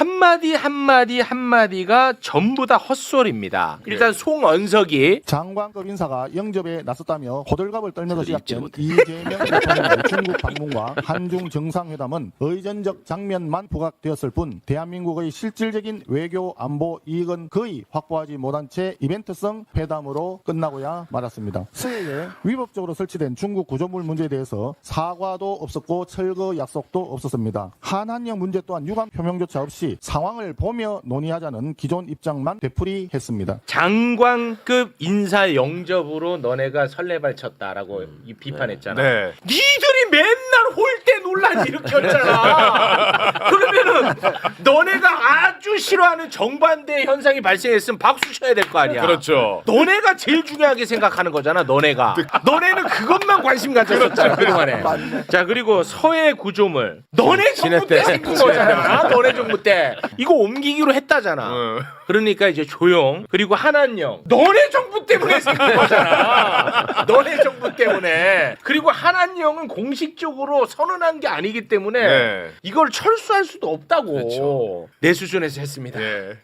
한마디 한마디 한마디가 전부 다 헛소리입니다. 일단 송언석이 장관급 인사가 영접에 나섰다며 호들갑을 떨면서 시작된. 이재명 대통령의 중국 방문과 한중 정상회담은 의전적 장면만 부각되었을 뿐 대한민국의 실질적인 외교 안보 이익은 거의 확보하지 못한 채 이벤트성 회담으로 끝나고야 말았습니다. 서해에 위법적으로 설치된 중국 구조물 문제에 대해서 사과도 없었고 철거 약속도 없었습니다. 한한령 문제 또한 유감 표명조차 없이 상황을 보며 논의하자는 기존 입장만 되풀이했습니다. 장관급 인사 영접으로 너네가 설레발 쳤다라고 이 비판했잖아. 네. 니들이 맨날 홀대 논란 일으켰잖아. 그러면은 너네가 아주 싫어하는 정반대 현상이 발생했으면 박수 쳐야 될 거 아니야. 그렇죠. 너네가 제일 중요하게 생각하는 거잖아. 너네가. 너네는 그것만 관심 가졌었잖아 그동안에. 자 그리고 서해 구조물. 너네 정부 때. 생긴 거잖아. 너네 정부 때. 이거 옮기기로 했다잖아. 어. 그러니까 이제 조용 그리고 한한령 너네 정부 때문에 생긴 거잖아 너네 때문에 그리고 한한령은 공식적으로 선언한 게 아니기 때문에 네. 이걸 철수할 수도 없다고 그렇죠. 내 수준에서 했습니다 예.